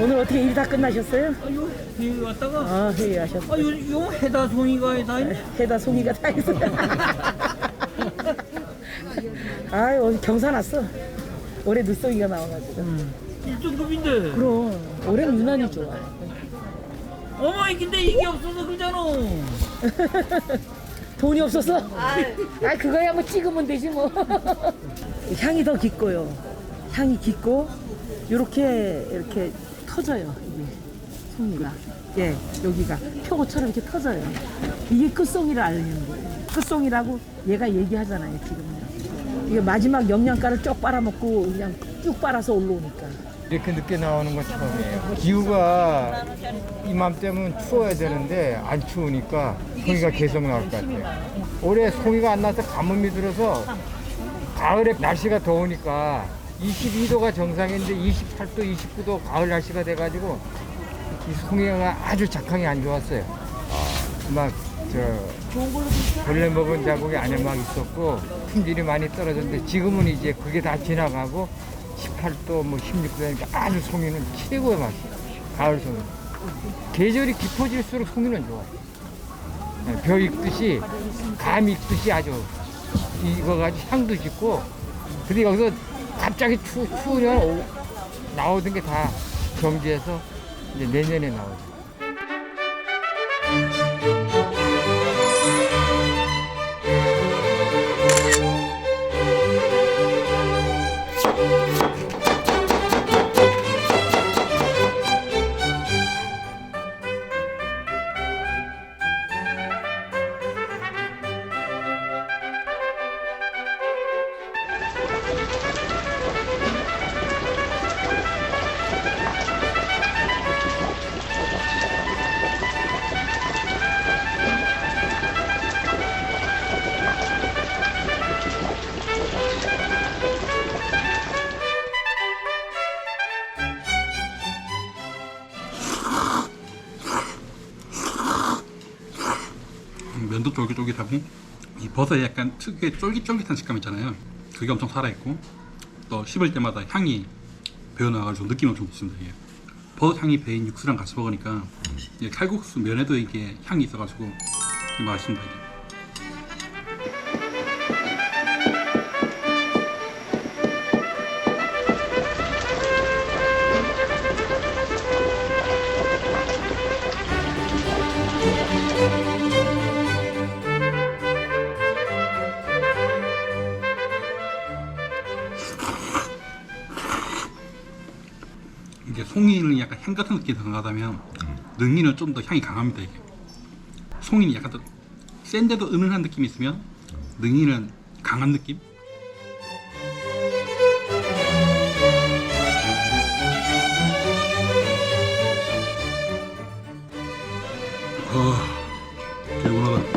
오늘 어떻게 일 다 끝나셨어요? 아유, 여기 왔다가 아 회의하셨어. 아, 요, 요 해다 송이가 다 있네. 해다 송이가 다 있어요. 아유 오늘 경사 났어. 올해 늦송이가 나와가지고. 일등급인데 그럼 올해는 유난히 좋아. 어머, 근데 이게 없어서 그러잖아. 돈이 없어서? 아 그거야 뭐 찍으면 되지 뭐. 향이 더 깊고요. 향이 깊고 요렇게 이렇게 터져요 이게 송이가. 예 여기가 표고처럼 이렇게 터져요. 이게 끝송이를 알리는 거예요. 끝송이라고 얘가 얘기하잖아요 지금. 이게 마지막 영양가를 쭉 빨아먹고 그냥 쭉 빨아서 올라오니까. 이렇게 늦게 나오는 건 처음이에요. 기후가 이맘때면 추워야 되는데 안 추우니까 송이가 계속 나올 것 같아요. 올해 송이가 안 나서 가뭄이 들어서 가을에 날씨가 더우니까 22도가 정상인데 28도, 29도 가을 날씨가 돼가지고 이 송이가 아주 작황이 안 좋았어요. 막 저 벌레 먹은 자국이 안에 막 있었고 품질이 많이 떨어졌는데 지금은 이제 그게 다 지나가고 18도 뭐 16도니까 아주 송이는 최고의 맛이에요. 가을 송이. 계절이 깊어질수록 송이는 좋아요. 네, 벼 익듯이 감 익듯이 아주 익어가지고 향도 짙고 근데 여기서 갑자기 추, 추우면 오- 나오던 게다 정지해서 이제 내년에 나오죠. 면도 쫄깃쫄깃하고 이 버섯에 약간 특유의 쫄깃쫄깃한 식감 있잖아요. 그게 엄청 살아있고 또 씹을 때마다 향이 배어나가지고 느낌이 엄청 좋습니다. 이게. 버섯 향이 배인 육수랑 같이 먹으니까 칼국수 면에도 이게 향이 있어가지고 맛있습니다. 이게. 이게 송이는 약간 향 같은 느낌이 더 강하다면 능이는 좀 더 향이 강합니다 이게. 송이는 약간 더 센데도 은은한 느낌이 있으면 능이는 강한 느낌? 아 개운하다